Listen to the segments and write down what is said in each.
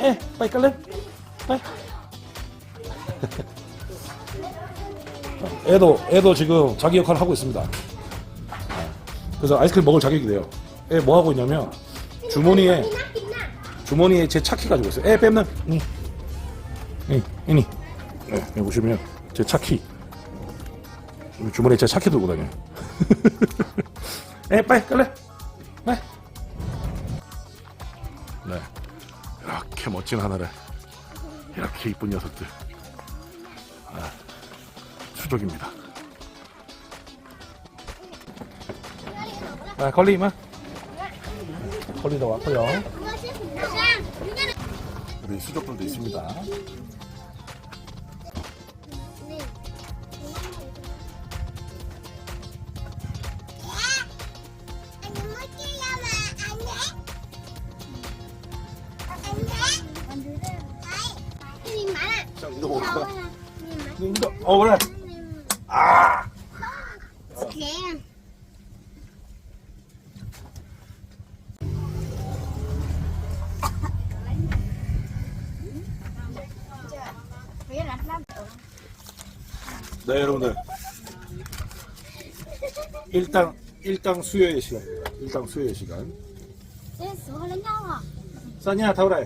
에, 빨리 깔래? 빨리. 애도 애도 지금 자기 역할을 하고 있습니다. 그래서 아이스크림 먹을 자격이 돼요. 애 뭐 하고 있냐면 주머니에 น่ากินน่ะ 주머니에 제 차키 가지고 있어요. 애 뺨는 니, 니, 이니. 네, 여기 보시면 제 차키. 여기 주머니에 제 차키 들고 다녀요. 에, 빨리 깔래? 빨리. 이렇게 멋진 하나를. 이렇게 이쁜 녀석들. 아, 수족입니다. 아, 걸리마. 걸리다 왔고요. 네, 네. 우리 수족들도 있습니다. 님 많아. 자, 이거 어 그래. 아. 네 여러분들 일당 일당 수요의 시간 일당 수요의 시간. 네, 싸냐 타오라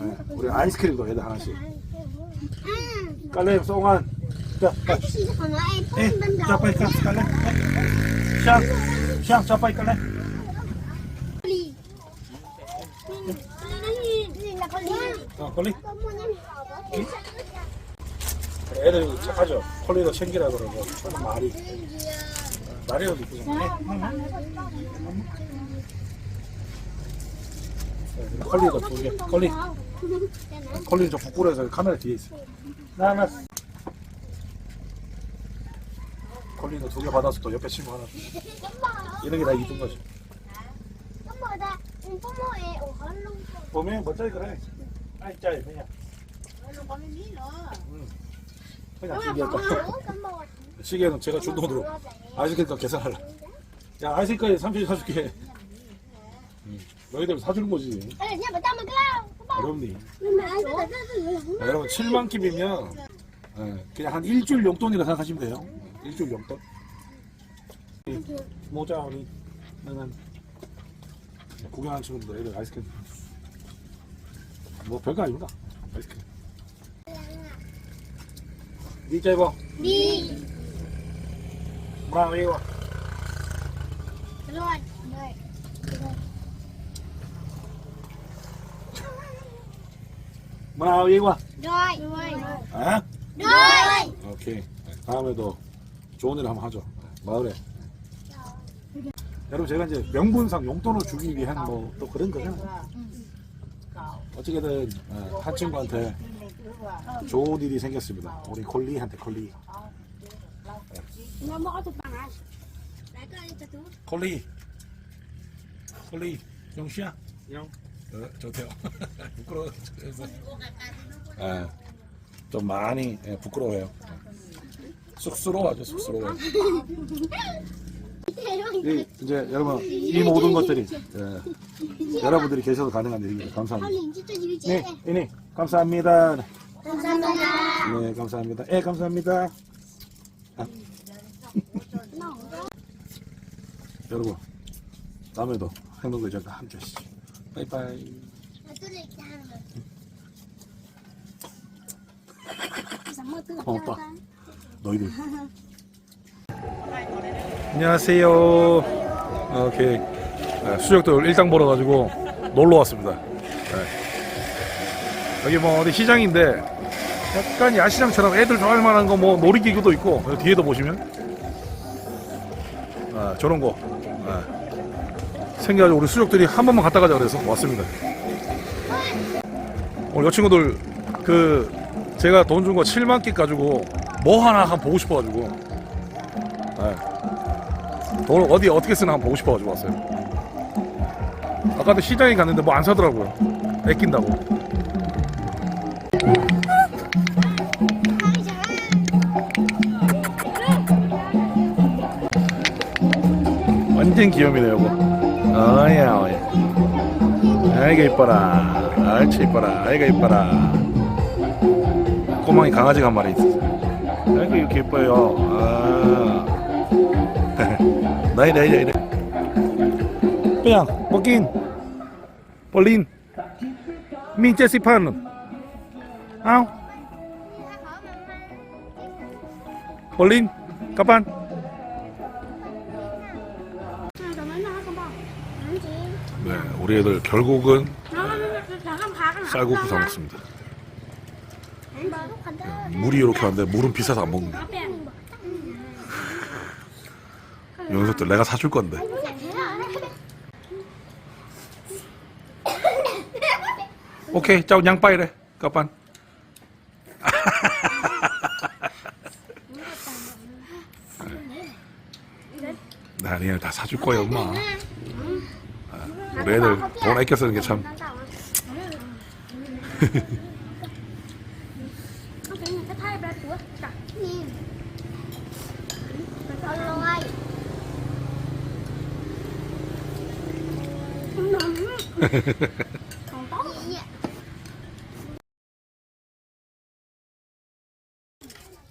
네, 우리 아이스크림도 해다 하나씩. 깔래 송한. 자, 빨리. 자, 빨리 가, 깔래. 샹, 샹, 자, 빨리 깔래. 아, 콜리? 애들 착하죠? 콜리도 챙기라 그러고, 말이. 말이라도 이쁘잖아. 컬리도 두 개. 컬리. 컬리는 저 거꾸로에서 카메라 뒤에 있어. 나나. 컬리도 두 개 받아서 또 옆에 친구 하나. 이런 게 다 이쁜 거지. 보면 멋져 그래. 아이 짜이 그냥. 응. 그냥 기계였다. 시계는 제가 준 돈으로 아이스크림 계산할라. 야 아이스크림 30개 30개. 너희들 사주는 거지. 어렵니. 자, 아, 여러분 7만 킵이면 예, 그냥 한 일주일 용돈이라 생각하시면 돼요. 예, 일주일 용돈. 모자 우리 나는 예, 구경하는 친구들 애들 아이스크림. 뭐 별거 아닙니다. 아이스크림. 니자 해봐. 니. 뭐라 해봐. 들어와. con nào 네. 네. 오케이. 다음에도 좋은 일을 한번 하죠. 마을에. 여러분 제가 이제 명분상 용돈을 주기 위한 뭐 또 그런 거요 어떻게든 어, 한 친구한테 좋은 일이 생겼습니다. 우리 콜리한테 콜리. 콜리. 콜리. 영씨야. 영. 좋대요. 부끄러워. 예, 좀 많이 예, 부끄러워요. 쑥스러워하죠, 쑥스러워. 이, 이제 여러분 이 모든 것들이 예, 여러분들이 계셔도 가능한 일입니다. 감사합니다. 네, 이니 감사합니다. 감사합니다. 네, 감사합니다. 예, 감사합니다. 아. 여러분, 다음에도 행동대전과 함께 하시죠. 바이바이. 고맙다. 너희들. 안녕하세요. 아, 오케이. 네, 수족들 일당 벌어가지고 놀러 왔습니다. 네. 여기 뭐 어디 시장인데 약간 야시장처럼 애들 좋아할 만한 거 뭐 놀이기구도 있고 뒤에도 보시면 아, 저런 거. 아. 생겨가지고 우리 수족들이 한 번만 갔다 가자 그래서 왔습니다. 오늘 여 친구들 그 제가 돈 준 거 7만 끼 가지고 뭐 하나 한번 보고 싶어가지고 네. 돈 어디 어떻게 쓰나 한번 보고 싶어가지고 왔어요. 아까도 시장에 갔는데 뭐 안 사더라고요. 애낀다고. 완전 귀염이네 요거. 아야 아야. 아이가 이뻐라. 아이치 이뻐라. 아이가 이뻐라. 꼬망이 강아지가 한 마리 있어. 아이고 이렇게 이뻐요. 아. 나이 나이 나이. 그냥 먹긴. 볼린. 민재 시판. 아우. kapan? 잠 우리 애들 결국은. 쌀국수 사 먹습니다. 간다. 물이 이렇게 왔는데 물은 비싸서 안 먹는데. 이 녀석들 내가 사줄 건데. 오케이, 짜오 양파이래. kapan? 나 니네 다 사줄 거야, 엄마. 아, 우리 애들 돈 아껴 쓰는 게 참.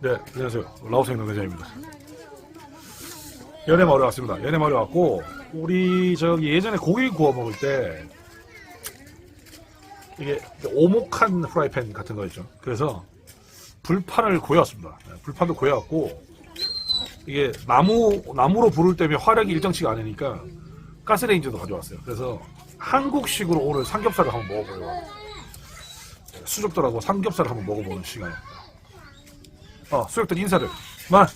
네, 안녕하세요. 라오생 노대장입니다. 연해마을에 왔습니다. 연해마을에 왔고, 우리 저기 예전에 고기 구워 먹을 때, 이게 오목한 프라이팬 같은 거 있죠. 그래서 불판을 구해왔습니다. 네, 불판도 구해왔고, 이게 나무, 나무로 불을 때면 화력이 일정치가 않으니까 가스레인지도 가져왔어요. 그래서 한국식으로 오늘 삼겹살을 한번 먹어보려고. 네, 수족들하고 삼겹살을 한번 먹어보는 시간입니다. 어, 수족들 인사를. 마.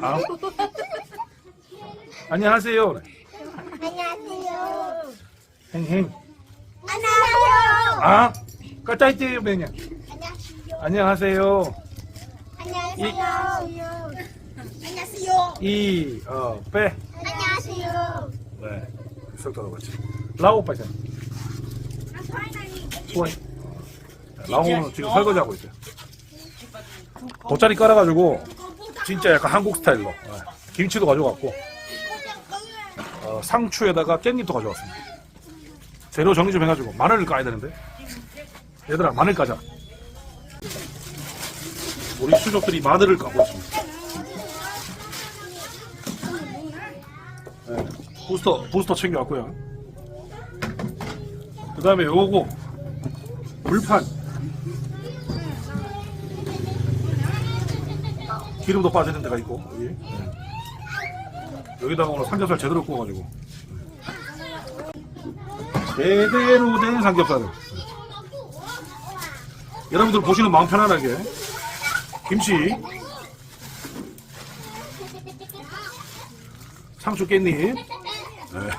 아. 안녕하세요. 안녕하세요 행행. 안녕하세요 아, 까짜이띠 매냐. 안녕하세요 안녕하세요. 안녕하세요 안녕하세요 이, 어, 빼. 안녕하세요 네. 수족들하고 같이. 라오 빠져. 좋아해. 라오는 지금 설거지하고 있어요. 돗자리 깔아가지고 진짜 약간 한국 스타일로 네. 김치도 가져갔고 어, 상추에다가 깻잎도 가져왔습니다. 재료 정리 좀 해가지고 마늘을 까야 되는데 얘들아 마늘 까자. 우리 수족들이 마늘을 까고 있습니다. 네. 부스터 부스터 챙겨왔고요. 그 다음에 요거 불판 기름도 빠지는 데가 있고. 여기. 네. 여기다가 오늘 삼겹살 제대로 구워가지고. 제대로 된 삼겹살을. 여러분들 보시는 마음 편안하게. 김치. 상추 깻잎. 네.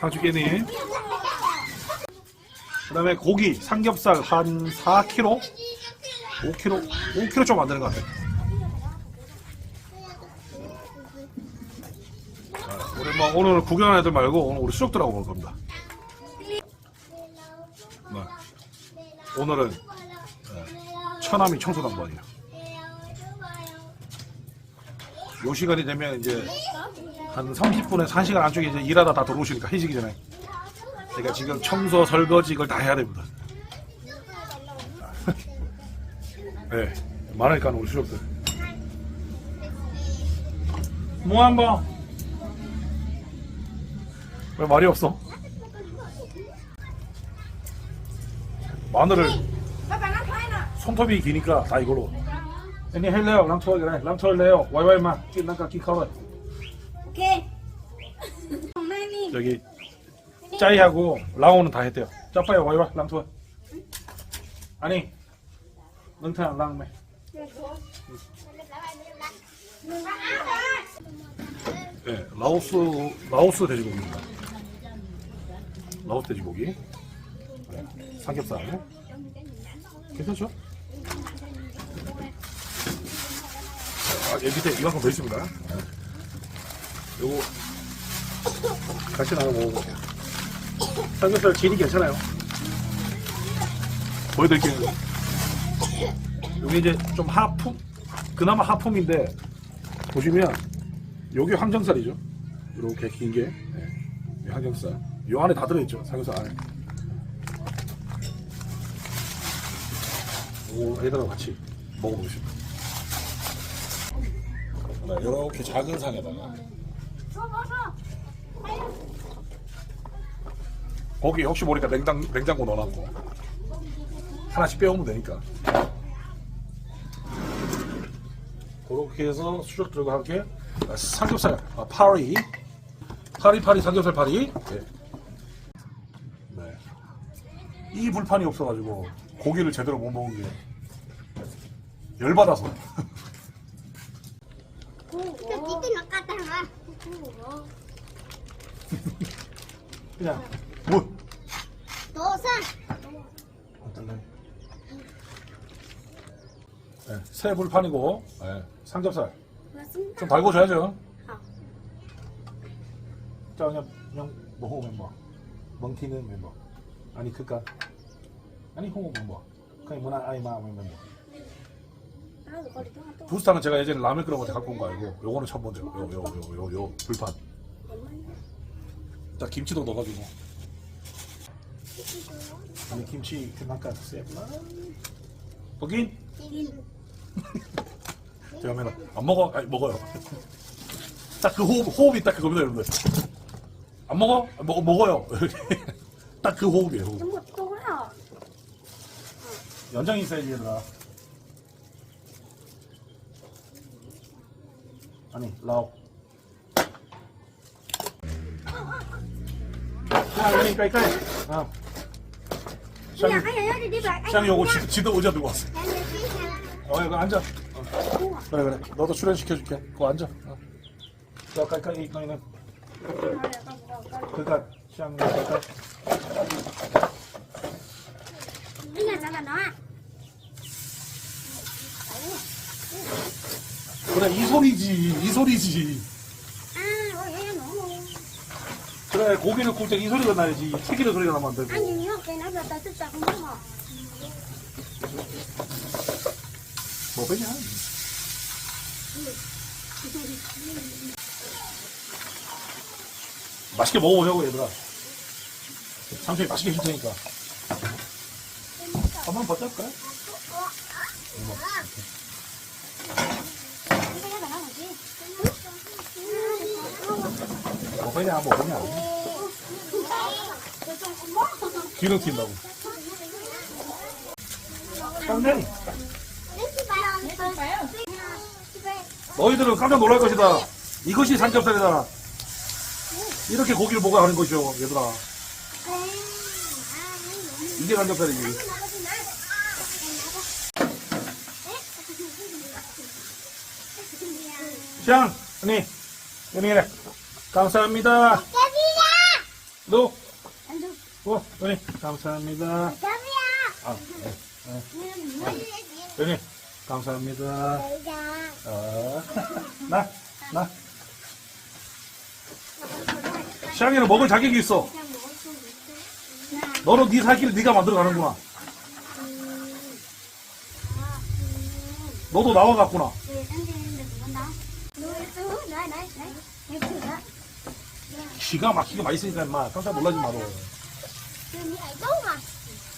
상추 깻잎. 그 다음에 고기 삼겹살 한 4kg 5kg 5kg 좀 안 되는 것 같아요 뭐 오늘 구경하는 애들 말고 오늘 우리 수족들하고 먹을 겁니다 네. 오늘은 네, 처남이 청소당번이에요 요 시간이 되면 이제 한 30분에서 1시간 안쪽에 이제 일하다 다 들어오시니까 해지기 전에 제가 지금 청소, 설거지 이걸 다 해야 됩니다. 네, 많으니까 우리 수족들. 뭐 한번. 왜 말이 없어? 마늘을 손톱이 기니까 다 이걸로. 애니 헬레요, 람초를 그래, 람초를 레요, 와이와이만, 끼 난가 끼 커버. 오케이. 여기 짜이하고 라오는 다 했대요. 짜파야 와이와이 람초. 아니, 넌태랑 랑매. 네, 라오스 라오스 돼지고기입니다. 라오스 돼지고기. 네, 삼겹살. 괜찮죠? 아, 여기 밑에 이만큼 더 있습니다. 네. 요거 같이 나눠 먹어볼게요. 삼겹살 질이 괜찮아요. 보여드릴게요. 여기 이제 좀 하품, 그나마 하품인데 보시면 요게 항정살이죠. 이렇게 긴 게. 네. 이 항정살. 요 안에 다 들어있죠. 삼겹살 안에. 요에다가 같이. 네, 이렇게 작은 상에다가 고기 혹시 모르니까 냉장, 냉장고 넣어놨고 하나씩 빼오면 되니까 그렇게 해서 수저 들고 함께 아, 삼겹살 아, 파리 파리파리 삼겹살 파리 네. 네. 이 불판이 없어가지고 고기를 제대로 못 먹은 게 열받아서. 그냥. 뭐? 어떨래? 네, 새 불판이고 네, 삼겹살. 좀 달궈줘야죠. 자 그냥 그냥 먹어 멤버, 멍티는 멤버. 아니 그까 아니 홍어는 뭐, 뭐. 그냥 문화 아니 마음이 뭐. 뭐, 뭐. 부스타는 제가 예전에 라면 끓여볼 때 갖고 온 거 알고 요거는 처음 본데 요요 요 요 요 요 불판. 자 김치도 넣어가지고. 아니 김치 그만큼 세구나 버긴 제가 맨날 안 먹어 아니 먹어요. 딱 그 호흡 호흡이 딱 그겁니다 여러분들. 안 먹어? 먹어 먹어요. 딱 그 호흡이에요. 호흡. 전부 또구나. 연장이 있어야지 얘들아. 아니 라오. 아, 여기 까이 까이. 야, 아야, 여기 내봐. 쌍 요거 지, 지도 의자 들고 어, 이거 앉아. 어. 그래 그래. 너도 출연시켜줄게. 그거 앉아. 어. 야, 까이 까이 까이는. 그러니까 Xong rồi cho tôi. 그래 이 소리지 이 소리지 그래 고기를 굽 때 이 소리가 나야지 튀기는 소리가 나면 안 되고 아니, 이렇게 놔뒀다 뜯다 그 먹어. 뭐 빼냐 맛있게 먹어보자고 얘들아 삼촌이 맛있게 해줄 테니까. 한번 버텨볼까요? 먹어야 먹으냐? 기름 튄다고. 너희들은 깜짝 놀랄 것이다. 이것이 삼겹살이다. 이렇게 고기를 보고 하는 것이오, 얘들아. 이게 삼겹살이지. 샹 언니 언니 그래. 감사합니다. 너? 어, 언니 감사합니다. 아, 네. 언니 감사합니다. 어, 나, 나. 샹이는 먹을 자격이 있어. 너는 네 살길을 네가 만들어가는구나. 너도 나와 갔구나. 기가 막히게 맛있으니까 인마 깜짝 놀라지 마라.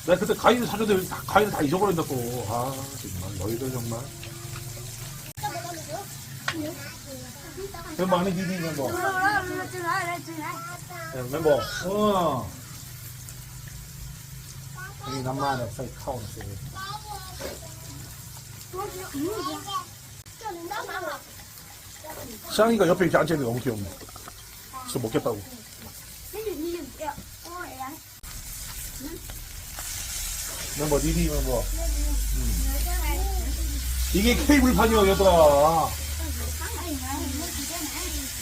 내가 그때 가위를 사줬는데 다- 가위를 다 잊어버린다 또. 아 정말 너희들 정말. 멤버 안에 니니 멤버. 네, 멤버. 어. 여기 남만의 사이 카운트. 쌍이가 옆에 이렇게 앉아있는 게 너무 귀엽네. 그래서 먹겠다고. 멤버 니디 멤버. 음. 이게 케이블판이야 얘들아.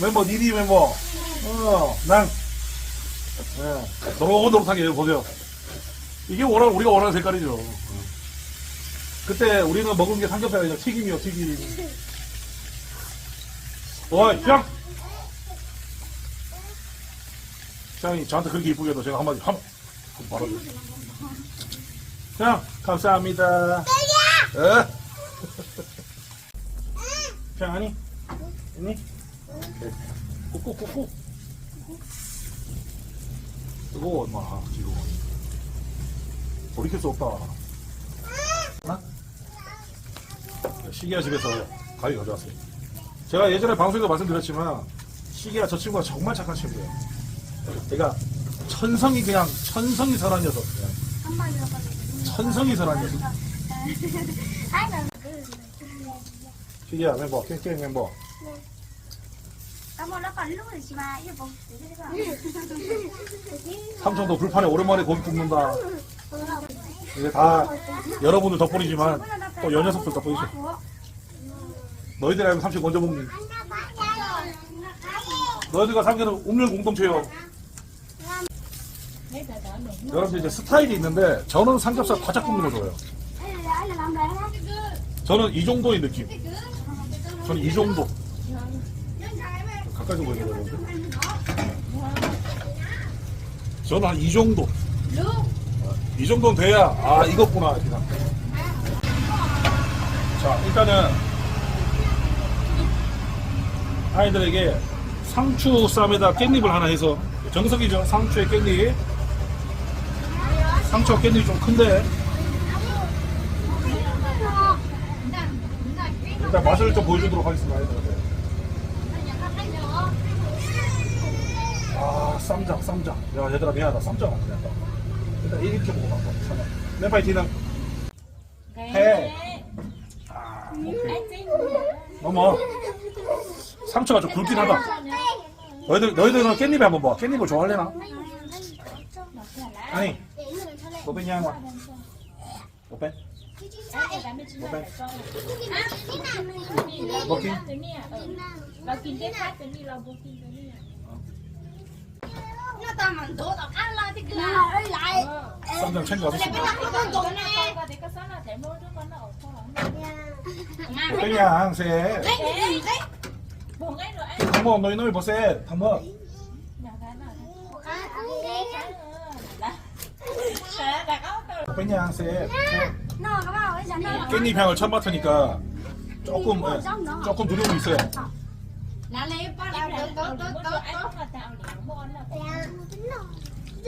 멤버 니디 멤버. 어, 난. 예, 노릇노릇하게 보세요. 이게 원하는, 우리가 원하는 색깔이죠. 어. 그때 우리는 먹은 게 삼겹살이 아니라 튀김이요, 튀김. 와, 형! 형이 저한테 그렇게 이쁘게 해도 제가 한마디, 한, 한 말아줘. 형, 감사합니다. 에? 형, 아니? 있니? 꾹꾹꾹꾹. 뜨거워, 엄마, 지금. 돌이킬 수 없다. 하나? 시기야 집에서 가위 가져왔어요. 제가 예전에 방송에서 말씀드렸지만, 시기야 저 친구가 정말 착한 친구예요. 걔가 천성이 그냥, 천성이 선한 녀석. 그냥. 천성이 선한 녀석. 시기야 멤버, 깽깽 멤버. 삼촌도 불판에 오랜만에 고기 굽는다. 이게 다 여러분들 덕분이지만 또 여 녀석들 덕분이죠. 너희들 알고 삼촌 먼저 먹니? 너희들과 삼촌은 운명 공동체요. 여러분들 이제 스타일이 있는데 저는 삼겹살 바짝 굽는 거 좋아해요. 저는 이 정도의 느낌. 저는 이 정도. 가까이서 보여줘요, 여러분들. 저는 한 이 정도. 어, 이 정도는 돼야, 아, 이것구나, 이렇게 자, 일단은, 아이들에게 상추 쌈에다 깻잎을 하나 해서, 정석이죠, 상추에 깻잎. 상추와 깻잎이 좀 큰데, 일단 맛을 좀 보여주도록 하겠습니다, 아이들한테. 아, 쌈장, 쌈장. 야, 얘들아, 미안하다. 쌈장 안 그냥. 일단 이렇게 먹어봐. 쌈장. 내 파이팅은 해. 아, 오케이. 어머. 상추가 좀 굵긴 하다. 너희들, 너희들은 깻잎에 한번 봐. 깻잎을 좋아할래나? 아니, 너 빼냐, 마. 너 빼? 너 빼? 먹기? เรากินได้แค่ตัวนี้เราบุกินตัวนี้ 쌈장 챙겨가서 씹어. ตัวนี้ก็เด็กก็ซ่อนเอาแต่ 선장 챙겨가세요. 그냥 세. 한번 너희 너희 보세요. 한번. 그냥 세. 깻잎 향을 처음 맡으니까 조금 예, 조금 두려움이 있어요. 나 lấy ba cái đó đó đó đó. าเร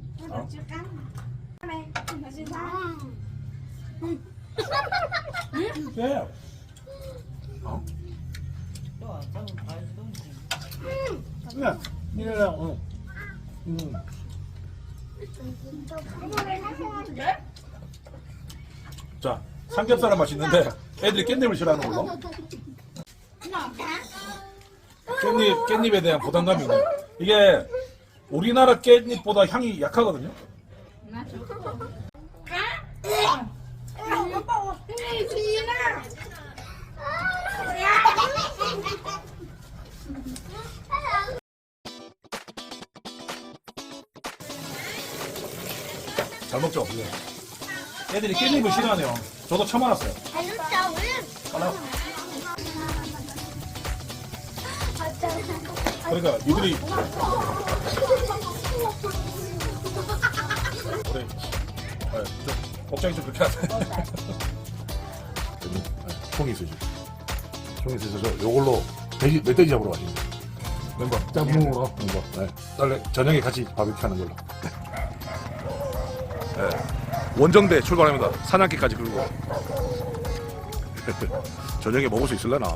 야, 니네랑, 응. 응. 자, 삼겹살은 맛있는데 애들이 깻잎을 싫어하는 걸로. 깻잎, 깻잎에 대한 부담감이 있네. 이게 우리나라 깻잎보다 향이 약하거든요. 잘 먹죠? 예. 애들이 깻잎을 싫어하네요. 저도 처음 알았어요. 빨라. 그러니까 니들이 그래. 네, 좀 복장이 좀 그렇게 하네. 있어지. 종이 있어서 저 요걸로 돼지, 멧돼지 잡으러 가십니다. 멤버, 짬뽕으로, 멤버. 네. 딸래, 저녁에 같이 바비큐 하는 걸로. 네. 원정대 출발합니다. 사냥개까지 끌고. 저녁에 먹을 수 있을려나?